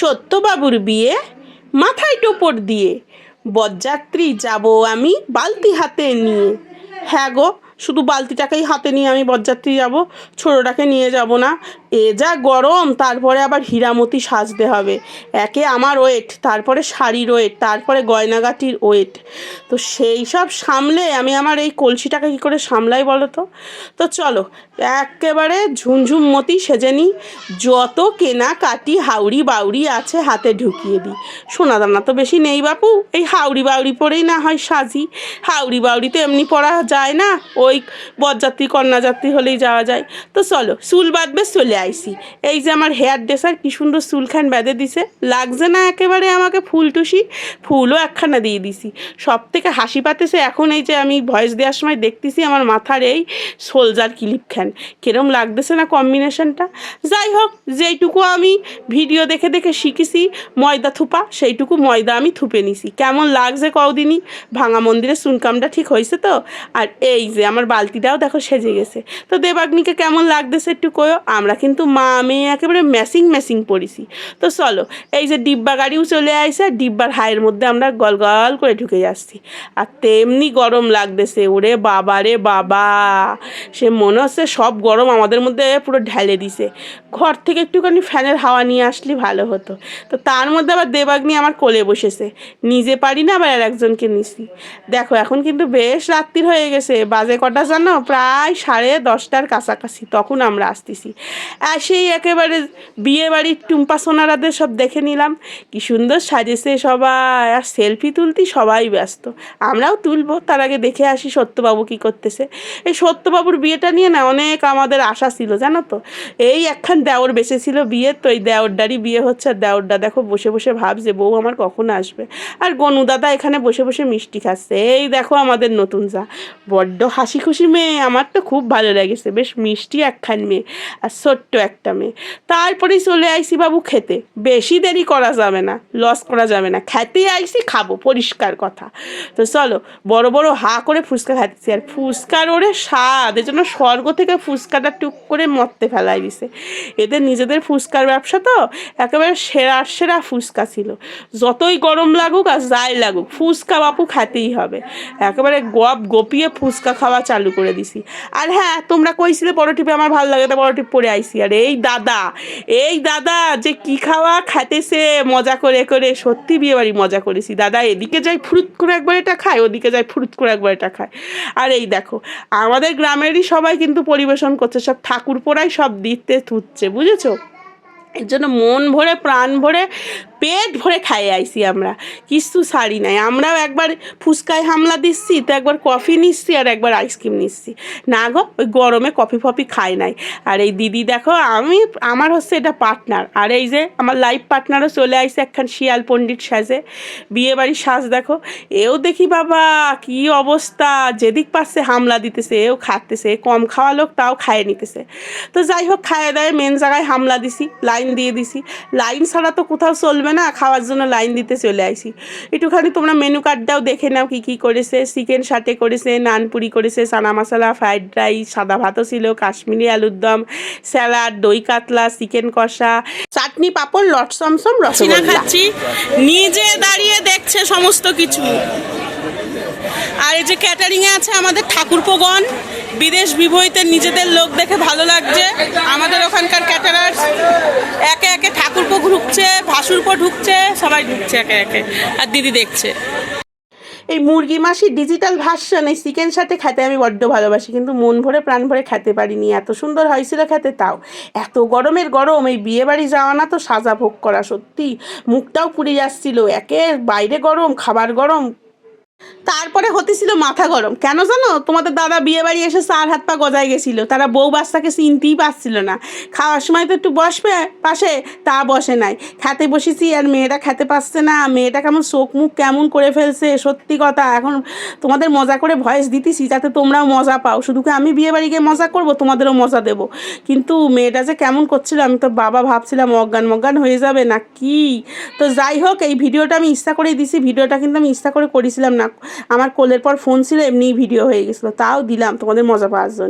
সত্যবাবুর বিয়ে মাথায় টোপর দিয়ে। বরযাত্রী যাব আমি বালতি হাতে নিয়ে। হ্যাঁ গো, শুধু বালতিটাকেই হাতে নিয়ে আমি বরযাত্রী যাব, ছোটোটাকে নিয়ে যাব না। এ যা গরম, তারপরে আবার হীরামতি সাজতে হবে। একে আমার ওয়েট, তারপরে শাড়ির ওয়েট, তারপরে গয়নাগাটির ওয়েট। তো সেই সব সামলে আমি আমার এই কলসিটাকে কী করে সামলাই বলো তো? তো চলো একেবারে ঝুমঝুম মতি সেজে নিই যত কেনাকাটি হাউড়ি বাউড়ি আছে হাতে ঢুকিয়ে দিই সোনা দানা তো বেশি নেই বাপু, এই হাউড়ি বাউড়ি পরেই না হয় সাজি। হাউড়ি বাউড়ি তো এমনি পরা যায় না, ওই বরযাত্রী, কন্যাযাত্রী হলেই যাওয়া যায়। তো চলো, চুল বাঁধবে চলে আইসি। এই যে আমার হেয়ার ড্রেসার কি সুন্দর চুলখান বেঁধে দিছে। লাগছে না একেবারে আমাকে ফুল টুসি, ফুলও একখানা দিয়ে দিছি। সব থেকে হাসি পাতেছে এখন এই যে আমি ভয়েস দেওয়ার সময় দেখতেছি আমার মাথার এই সোলজার ক্লিপ খান কিরম লাগতেছে না কম্বিনেশনটা যাই হোক, যেইটুকু আমি ভিডিও দেখে দেখে শিখেছি, ময়দা থুপা, সেইটুকু ময়দা আমি থুপে নিছি। কেমন লাগছে কদিনই ভাঙা মন্দিরের সুনকামটা ঠিক হয়েছে তো? আর এই যে আমার বালতিটাও দেখো সেজে গেছে। তো দেবাগ্নিকে কেমন লাগতেছে একটু কয়ো? আমরা কিন্তু মা মেয়ে একেবারে ম্যাসিং ম্যাসিং পড়েছি। তো চলো, এই যে ডিব্বা গাড়িও চলে আর ডিব্বার হায়ের মধ্যে আমরা গল গল করে ঢুকে যাচ্ছি। আর তেমনি গরম লাগতেছে, ওরে বাবা রে বাবা! সে মনে হচ্ছে সব গরম আমাদের মধ্যে পুরো ঢেলে দিছে। ঘর থেকে একটুখানি ফ্যানের হাওয়া নিয়ে আসলে ভালো হতো। তো তার মধ্যে আবার দেবাগ্নি আমার কোলে বসেছে। নিজে পারি না আবার আর একজনকে নিছি। দেখো, এখন কিন্তু বেশ রাত্রির হয়ে গেছে। বাজে কটা জানো? প্রায় সাড়ে দশটার কাছাকাছি। তখন আমরা আসতেছি। আর সেই একেবারে বিয়ে বাড়ির টুম্পা সোনারাদের সব দেখে নিলাম। কি সুন্দর সাজেছে সবাই। আর সেলফি তুলতে সবাই ব্যস্ত। আমরাও তুলবো। তার আগে দেখে আসি সত্যবাবু কি করতেছে। এই সত্যবাবুর বিয়েটা নিয়ে না অনেক আমাদের আশা ছিল, জানো তো? এই একখান দেওর বেঁচেছিল বিয়ে তো এই দেওরডারই বিয়ে হচ্ছে আর দেওরডা দেখো বসে বসে ভাবছে, বউ আমার কখন আসবে? আর গনু দাদা এখানে বসে বসে মিষ্টি খাচ্ছে। এই দেখো আমাদের নতুন যা। বড্ড হাসি খুশি মেয়ে, আমার তো খুব ভালো লেগেছে, বেশ মিষ্টি একখান মেয়ে আর ছোট্ট একটা মেয়ে। তারপরেই চলে আইসি বাবু খেতে। বেশি দেরি করা যাবে না, লস করা যাবে না। খেতেই আইসি খাব, পরিষ্কার কথা। তো চলো, বড় বড় হা করে ফুচকা খাচ্ছি। আর ফুচকার ওরে স্বাদ, এজন্য স্বর্গ থেকে ফুচকাটা টুক করে মরতে ফেলাই দিছে। এদের নিজেদের ফুচকার ব্যবসা তো, একেবারে সেরা সেরা ফুচকা ছিল। যতই গরম লাগুক আর যাই লাগুক, ফুচকা বাপু খেতেই হবে। একেবারে গপ গপিয়ে ফুচকা খাওয়া চালু করে দিছি। আর হ্যাঁ তোমরা কইছিলে বড় টিপে আমার ভালো লাগে, তো বড় টিপ পরে আইসি আর এই দাদা এই দাদা যে কি খাওয়া খাইতেছে মজা করে করে, সত্যি বিয়ে বাড়ি মজা করেছি। দাদা, এদিকে যাই ফুরুত করে একবার এটা খায়, ওদিকে যাই ফুরুত করে একবার এটা খায়। আর এই দেখো, আমাদের গ্রামেরই সবাই কিন্তু পরিবেশন করছে, সব ঠাকুর পোড়াই সব দিতে থুচ্ছে, বুঝেছ? এর জন্য মন ভরে, প্রাণ ভরে পেট ভরে খাইয়ে আইসি আমরা। কিছু শাড়ি নাই। আমরাও একবার ফুচকায় হামলা দিচ্ছি, তো একবার কফি নিচ্ছি আর একবার আইসক্রিম নিচ্ছি। না গো, ওই গরমে কফি ফফি খাই নাই। আর এই দিদি দেখো, আমি, আমার হচ্ছে এটা পার্টনার আর এই যে আমার লাইফ পার্টনারও চলে আইসে একখান শিয়াল পণ্ডিত সাজে। বিয়ে বাড়ির সাজ দেখো, এও দেখি বাবা, কি অবস্থা। যেদিক পাচ্ছে হামলা দিতেছে, এও খাতেছে কম খাওয়া লোক তাও খাইয়ে নিতেছে। তো যাই হোক, খাইয়ে দেয় মেন জায়গায় হামলা দিছি লাইন দিয়ে দিছি। লাইন ছাড়া তো কোথাও চলবে না? খাওয়ার জন্য লাইন দিতে চলে আসি। একটুখানি তোমরা মেনু কার্ডটাও দেখে নাও কী কী করেছে। চিকেন সাটে করেছে নানপুরি করেছে সানা মশলা ফ্রাইড রাইস সাদা ভাতও ছিল, কাশ্মীরি আলুর দম স্যালাড দই কাতলা চিকেন কষা, চাটনি, পাঁপড়, লট সমসম রসগোল্লা। খাচ্ছি। নিজে দাঁড়িয়ে দেখছে সমস্ত কিছু। আর এই যে ক্যাটারিংয়ে আছে আমাদের ঠাকুরপোগণ। বিদেশ বিভূতিতে নিজেদের লোক দেখে ভালো লাগছে। আমাদের ওখানকার ক্যাটারার একে একে ঠাকুরপো ঢুকছে, সবাই ঢুকছে একে একে, আর দিদি দেখছে। এই মুরগি মাসি ডিজিটাল ভার্সন এই চিকেন সাথে খেতে আমি বড্ড ভালোবাসি, কিন্তু মন ভরে প্রাণ ভরে খেতে পারিনি, এত সুন্দর হয়েছিল খেতে তাও। এত গরমের গরম, এই বিয়ে বাড়ি যাওয়া না তো সাজা ভোগ করা সত্যি। মুখটাও পুড়ে যাচ্ছিল একে বাইরে গরম, খাবার গরম তারপরে হতেছিল মাথা গরম। কেন জানো? তোমাদের দাদা বিয়ে বাড়ি এসে চার হাত পা গজায় গেছিল। তারা বউ বাচ্চাকে চিনতেই পারছিল না। খাওয়ার সময় তো একটু বসবে পাশে, তা বসে নাই। খেতে বসেছি আর মেয়েটা খেতে পারছে না। মেয়েটা কেমন চোখ মুখ কেমন করে ফেলছে, সত্যি কথা। এখন তোমাদের মজা করে ভয়েস দিতেছি যাতে তোমরাও মজা পাও। শুধু কি আমি বিয়ে বাড়ি গিয়ে মজা করব? তোমাদেরও মজা দেবো। কিন্তু মেয়েটা যে কেমন করছিল, আমি তো বাবা ভাবছিলাম অজ্ঞান মজ্ঞান হয়ে যাবে না কি? তো যাই হোক, এই ভিডিওটা আমি ইচ্ছা করেই দিছি। ভিডিওটা কিন্তু আমি ইচ্ছা করে করেছিলাম না। আমার কোলের পর ফোন ছিল, এমনিই ভিডিও হয়ে গেছিল। তাও দিলাম, তোমাদের মজা পাওয়ার জন্য।